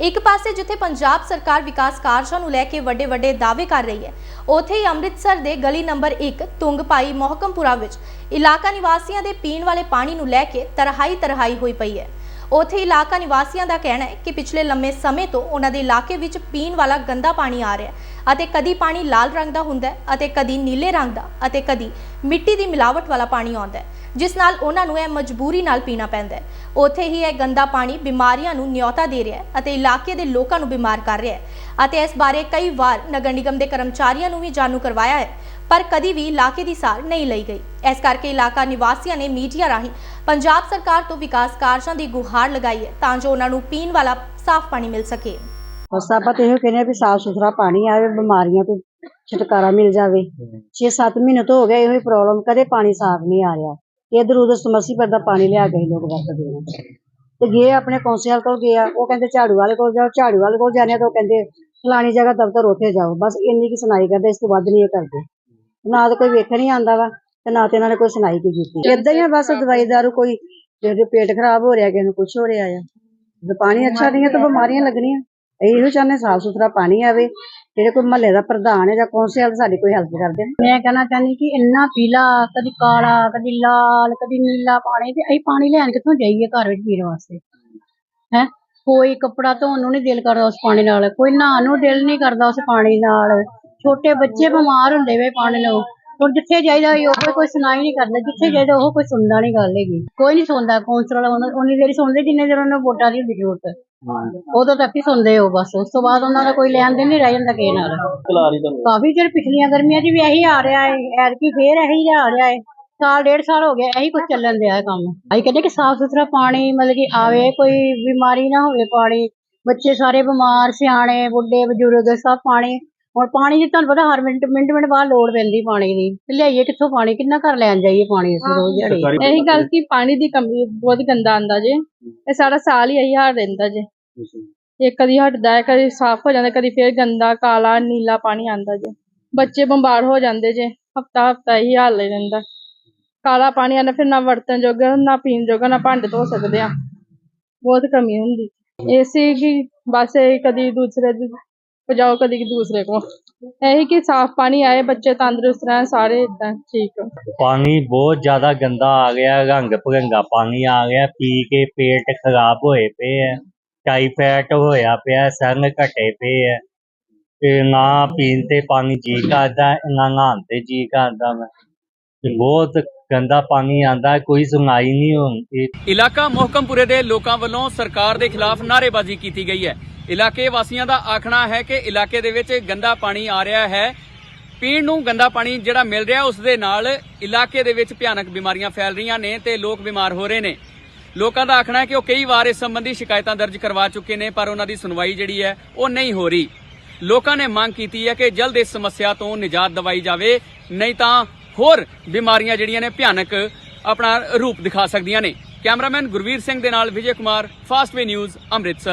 ਇੱਕ ਪਾਸੇ ਜਿੱਥੇ ਪੰਜਾਬ ਸਰਕਾਰ ਵਿਕਾਸ ਕਾਰਜਾਂ ਨੂੰ ਲੈ ਕੇ ਵੱਡੇ ਵੱਡੇ ਦਾਅਵੇ ਕਰ ਰਹੀ ਹੈ, ਉੱਥੇ ਹੀ ਅੰਮ੍ਰਿਤਸਰ ਦੇ ਗਲੀ ਨੰਬਰ 1 ਤੁੰਗਪਾਈ ਮੋਹਕਮਪੁਰਾ ਵਿੱਚ ਇਲਾਕਾ ਨਿਵਾਸੀਆਂ ਦੇ ਪੀਣ ਵਾਲੇ ਪਾਣੀ ਨੂੰ ਲੈ ਕੇ ਤਰਹਾਈ ਤਰਹਾਈ ਹੋਈ ਪਈ ਹੈ। ਉੱਥੇ ਇਲਾਕਾ ਨਿਵਾਸੀਆਂ ਦਾ ਕਹਿਣਾ ਹੈ ਕਿ ਪਿਛਲੇ ਲੰਮੇ ਸਮੇਂ ਤੋਂ ਉਹਨਾਂ ਦੇ ਇਲਾਕੇ ਵਿੱਚ ਪੀਣ ਵਾਲਾ ਗੰਦਾ ਪਾਣੀ ਆ ਰਿਹਾ ਹੈ ਅਤੇ ਕਦੀ ਪਾਣੀ ਲਾਲ ਰੰਗ ਦਾ ਹੁੰਦਾ ਹੈ ਅਤੇ ਕਦੀ ਨੀਲੇ ਰੰਗ ਦਾ ਅਤੇ ਕਦੀ ਮਿੱਟੀ ਦੀ ਮਿਲਾਵਟ ਵਾਲਾ ਪਾਣੀ ਆਉਂਦਾ ਹੈ, ਜਿਸ ਨਾਲ ਉਹਨਾਂ ਨੂੰ ਇਹ ਮਜਬੂਰੀ ਨਾਲ ਪੀਣਾ ਪੈਂਦਾ ਹੈ। ਉੱਥੇ ਹੀ ਇਹ ਗੰਦਾ ਪਾਣੀ ਬਿਮਾਰੀਆਂ ਨੂੰ ਨਿਯੋਤਾ ਦੇ ਰਿਹਾ ਹੈ ਅਤੇ ਇਲਾਕੇ ਦੇ ਲੋਕਾਂ ਨੂੰ ਬਿਮਾਰ ਕਰ ਰਿਹਾ ਹੈ ਅਤੇ ਇਸ ਬਾਰੇ ਕਈ ਵਾਰ ਨਗਰ ਨਿਗਮ ਦੇ ਕਰਮਚਾਰੀਆਂ ਨੂੰ ਵੀ ਜਾਣੂ ਕਰਵਾਇਆ ਹੈ, ਪਰ ਕਦੀ ਵੀ ਇਲਾਕੇ ਦੀ ਸਾਰ ਨਹੀਂ ਲਈ ਗਈ। ਇਸ ਕਰਕੇ ਇਲਾਕਾ ਨਿਵਾਸੀਆਂ ਨੇ ਮੀਡੀਆ ਰਾਹੀਂ ਪੰਜਾਬ ਸਰਕਾਰ ਤੋਂ ਵਿਕਾਸ ਕਾਰਜਾਂ ਦੀ ਗੁਹਾਰ ਲਗਾਈ ਹੈ ਤਾਂ ਜੋ ਉਹਨਾਂ ਨੂੰ ਪੀਣ ਵਾਲਾ ਸਾਫ਼ ਪਾਣੀ ਮਿਲ ਸਕੇ। ਬਸ ਆਪਾਂ ਤੇ ਇਹੋ ਕਹਿੰਦੇ ਆ ਵੀ ਸਾਫ਼ ਸੁਥਰਾ ਪਾਣੀ ਆਵੇ, ਬਿਮਾਰੀਆਂ ਤੋਂ ਛੁਟਕਾਰਾ ਮਿਲ ਜਾਵੇ। 6-7 ਮਹੀਨੇ ਤੋਂ ਹੋ ਗਏ ਇਹੋ ਹੀ ਪ੍ਰੋਬਲਮ ਕਦੇ ਪਾਣੀ ਸਾਫ਼ ਨਹੀਂ ਆ ਰਿਹਾ। ਇਧਰ ਉਧਰ ਸਮੱਸੀਪੁਰ ਦਾ ਪਾਣੀ ਲਿਆ ਕੇ ਅਸੀਂ ਲੋਕ ਵਰਤਦੇ ਹਾਂ ਤੇ ਗਏ ਆਪਣੇ ਕੌਂਸਲ ਕੋਲ ਗਏ ਆ, ਉਹ ਕਹਿੰਦੇ ਝਾੜੂ ਵਾਲੇ ਕੋਲ ਜਾਓ, ਝਾੜੂ ਵਾਲੇ ਕੋਲ ਜਾਣੇ ਆ ਤਾਂ ਉਹ ਕਹਿੰਦੇ, ਫਲਾਣੀ ਜਗ੍ਹਾ ਦਫ਼ਤਰ ਉੱਥੇ ਜਾਓ। ਬਸ ਇੰਨੀ ਕੀ ਸੁਣਾਈ ਕਰਦੇ, ਇਸ ਤੋਂ ਵੱਧ ਨਹੀਂ ਇਹ ਕਰਦੇ। ਨਾ ਤਾਂ ਕੋਈ ਵੇਖਣ ਹੀ ਆਂਦਾ ਵਾ ਤੇ ਨਾ ਤੇ ਇਹਨਾਂ ਨੇ ਕੋਈ ਸੁਣਾਈ ਕੀ ਕੀਤੀ। ਏਦਾਂ ਹੀ ਬਸ ਦਵਾਈ ਦਾਰੂ ਕੋਈ ਜਿਹਦੇ ਪੇਟ ਖਰਾਬ ਹੋ ਰਿਹਾ, ਕਿਸੇ ਨੂੰ ਕੁਝ ਹੋ ਰਿਹਾ ਆ। ਜੇ ਪਾਣੀ ਅੱਛਾ ਨਹੀਂ ਹੈ ਤਾਂ ਬਿਮਾਰੀਆਂ ਲੱਗਣੀਆਂ। ਇਹੋ ਚਾਹੁੰਦੇ ਸਾਫ਼ ਸੁਥਰਾ ਪਾਣੀ ਆਵੇ, ਜਿਹੜੇ ਕੋਈ ਮਹੱਲੇ ਦਾ ਪ੍ਰਧਾਨ ਹੈ ਜਾਂ ਕੌਂਸਲ ਸਾਡੀ ਕੋਈ ਹੈਲਪ ਕਰਦੇ ਨੇ। ਮੈਂ ਕਹਿਣਾ ਚਾਹੁੰਦੀ ਕਿ ਇੰਨਾ ਪੀਲਾ, ਕਦੀ ਕਾਲਾ, ਕਦੀ ਲਾਲ, ਕਦੀ ਨੀਲਾ ਪਾਣੀ ਤੇ ਅਸੀਂ ਪਾਣੀ ਲੈਣ ਕਿੱਥੋਂ ਜਾਈਏ ਘਰ ਵਿੱਚ ਪੀਣ ਵਾਸਤੇ? ਹੈ? ਕੋਈ ਕੱਪੜਾ ਧੋਣ ਨੂੰ ਨਹੀਂ ਦਿਲ ਕਰਦਾ ਉਸ ਪਾਣੀ ਨਾਲ, ਕੋਈ ਨਹਾਉਣ ਨੂੰ ਦਿਲ ਨਹੀਂ ਕਰਦਾ ਉਸ ਪਾਣੀ ਨਾਲ। ਛੋਟੇ ਬੱਚੇ ਬਿਮਾਰ ਹੁੰਦੇ ਵੇ ਪਾਣੀ ਨਾਲ। ਹੁਣ ਜਿੱਥੇ ਜਾਈਦਾ ਉਹ ਕੋਈ ਸੁਣਾਈ ਨਹੀਂ ਕਰਦਾ। ਜਿੱਥੇ ਜਾਈਦਾ, ਉਹ ਕੋਈ ਸੁਣਦਾ ਨਹੀਂ ਗੱਲ ਹੈਗੀ। ਕੋਈ ਨਹੀਂ ਸੁਣਦਾ ਕੌਂਸਲਰ ਵਾਲਾ ਉਨੀ ਦੇਰ ਸੁਣਦੇ, ਜਿੰਨੇ ਦੇਰ ਉਹਨਾਂ ਵੋਟਾਂ ਦੀ ਜ਼ਰੂਰਤ ਉਦੋਂ ਤੱਕ ਹੀ ਸੁਣਦੇ ਹੋ ਬਸ। ਉਸ ਤੋਂ ਬਾਅਦ ਉਹਨਾਂ ਦਾ ਕੋਈ ਲੈਣ ਦੇਣ ਨਹੀਂ ਰਹਿ ਜਾਂਦਾ ਕਿਸੇ ਨਾਲ। ਤੁਹਾਨੂੰ ਕਾਫੀ ਚਿਰ ਪਿਛਲੀਆਂ ਗਰਮੀਆਂ 'ਚ ਵੀ ਇਹੀ ਆ ਰਿਹਾ ਹੈ। ਐਤਕੀ ਫੇਰ ਇਹੀ ਆ ਰਿਹਾ ਹੈ। ਸਾਲ ਡੇਢ ਸਾਲ ਹੋ ਗਿਆ ਇਹੀ ਕੁਝ ਚੱਲਣ ਦਿਆ ਹੈ ਕੰਮ। ਅਸੀਂ ਕਹਿੰਦੇ ਕਿ ਸਾਫ਼ ਸੁਥਰਾ ਪਾਣੀ ਮਤਲਬ ਕਿ ਆਵੇ ਕੋਈ ਬਿਮਾਰੀ ਨਾ ਹੋਵੇ ਪਾਣੀ। ਬੱਚੇ ਸਾਰੇ ਬਿਮਾਰ ਸਿਆਣੇ ਬੁੱਢੇ ਬਜ਼ੁਰਗ ਸਭ ਪਾਣੀ। ਹੁਣ ਪਾਣੀ ਦੀ ਤੁਹਾਨੂੰ ਪਤਾ ਹਰ ਮਿੰਟ ਮਿੰਟ ਮਿੰਟ ਬਾਅਦ ਲੋੜ ਪੈਂਦੀ ਪਾਣੀ ਦੀ। ਤੇ ਲਿਆਈਏ ਕਿੱਥੋਂ ਪਾਣੀ? ਕਿੰਨਾ ਘਰ ਲੈਣ ਜਾਈਏ ਪਾਣੀ ਅਸੀਂ ਰੋਜ਼ ਦਿਹਾੜੀ? ਇਹੀ ਗੱਲ ਕਿ ਪਾਣੀ ਦੀ ਕਮੀ ਬਹੁਤ ਗੰਦਾ ਆਂਦਾ ਜੇ। ਇਹ ਸਾਰਾ ਸਾਲ ਹੀ ਇਹੀ ਹਾਲ ਰਹਿੰਦਾ ਜੇ। ਇਹ ਕਦੀ ਹਟਦਾ ਹੈ, ਕਦੀ ਸਾਫ਼ ਹੋ ਜਾਂਦਾ, ਕਦੀ ਫੇਰ ਗੰਦਾ, ਕਾਲਾ, ਨੀਲਾ ਪਾਣੀ ਆਂਦਾ ਜੇ। ਬੱਚੇ ਬਿਮਾਰ ਹੋ ਜਾਂਦੇ ਜੇ, ਹਫਤਾ ਹਫਤਾ ਇਹੀ ਹਾਲ ਰਹਿੰਦਾ। ਕਾਲਾ ਪਾਣੀ ਆਂਦਾ ਫਿਰ ਨਾ ਵਰਤਣ ਜੋਗਾ, ਨਾ ਪੀਣ ਜੋਗਾ, ਨਾ ਭਾਂਡੇ ਧੋ ਸਕਦੇ ਆ ਬਹੁਤ ਕਮੀ ਹੁੰਦੀ। ਏਸੀ ਕੀ ਬਸ ਇਹ ਕਦੀ ਦੂਸਰੇ ਦੀ ਪਜਾਓ, ਕਦੀ ਦੂਸਰੇ ਕੋ। ਇਹੀ ਕਿ ਸਾਫ਼ ਪਾਣੀ ਆਏ, ਬੱਚੇ ਤੰਦਰੁਸਤ ਰਹਿਣ, ਸਾਰੇ ਇਦਾਂ ਠੀਕ। ਪਾਣੀ ਬਹੁਤ ਜ਼ਿਆਦਾ ਗੰਦਾ ਆ ਗਿਆ, ਰੰਗ ਭਰੰਗਾ ਪਾਣੀ ਆ ਗਿਆ, ਪੀ ਕੇ ਪੇਟ ਖਰਾਬ ਹੋਏ ਪਏ ਆ। ਟਾਈਫਾਇਡ ਹੋਇਆ ਪਿਆ ਸੰਗ ਘਟੇ ਪਏ ਆ। ਤੇ ਨਾ ਪੀਣ ਤੇ ਪਾਣੀ ਜੀ ਕਰਦਾ, ਨਾ ਨਹਾਉਣ ਤੇ ਜੀ ਕਰਦਾ ਵਾ ਤੇ ਬਹੁਤ ਗੰਦਾ ਪਾਣੀ ਆਂਦਾ ਕੋਈ ਸੁਣਾਈ ਨਹੀਂ ਹੁੰਦੀ ਇਲਾਕਾ ਮੋਹਕਮਪੁਰੇ ਦੇ ਲੋਕਾਂ ਵੱਲੋਂ ਸਰਕਾਰ ਦੇ ਖਿਲਾਫ ਨਾਅਰੇਬਾਜ਼ੀ ਕੀਤੀ ਗਈ ਹੈ। ਇਲਾਕੇ ਵਾਸੀਆਂ ਦਾ ਆਖਣਾ ਹੈ ਕਿ ਇਲਾਕੇ ਦੇ ਵਿੱਚ ਗੰਦਾ ਪਾਣੀ ਆ ਰਿਹਾ ਹੈ। ਪੀਣ ਨੂੰ ਗੰਦਾ ਪਾਣੀ ਜਿਹੜਾ ਮਿਲ ਰਿਹਾ, ਉਸ ਦੇ ਨਾਲ ਇਲਾਕੇ ਦੇ ਵਿੱਚ ਭਿਆਨਕ ਬਿਮਾਰੀਆਂ ਫੈਲ ਰਹੀਆਂ ਨੇ ਤੇ ਲੋਕ ਬਿਮਾਰ ਹੋ ਰਹੇ ਨੇ। ਲੋਕਾਂ ਦਾ ਆਖਣਾ ਹੈ ਕਿ ਉਹ ਕਈ ਵਾਰ ਇਸ ਸੰਬੰਧੀ ਸ਼ਿਕਾਇਤਾਂ ਦਰਜ ਕਰਵਾ ਚੁੱਕੇ ਨੇ, ਪਰ ਉਹਨਾਂ ਦੀ ਸੁਣਵਾਈ ਜਿਹੜੀ ਹੈ, ਉਹ ਨਹੀਂ ਹੋ ਰਹੀ। ਲੋਕਾਂ ਨੇ ਮੰਗ ਕੀਤੀ ਹੈ ਕਿ ਜਲਦ ਇਸ ਸਮੱਸਿਆ ਤੋਂ ਨਿਜਾਤ ਦਿਵਾਈ ਜਾਵੇ, ਨਹੀਂ ਤਾਂ ਹੋਰ ਬਿਮਾਰੀਆਂ ਜਿਹੜੀਆਂ ਨੇ ਭਿਆਨਕ ਆਪਣਾ ਰੂਪ ਦਿਖਾ ਸਕਦੀਆਂ ਨੇ। ਕੈਮਰਾਮੈਨ ਗੁਰਵੀਰ ਸਿੰਘ ਦੇ ਨਾਲ ਵਿਜੇ ਕੁਮਾਰ ਫਾਸਟਵੇ ਨਿਊਜ਼ ਅੰਮ੍ਰਿਤਸਰ।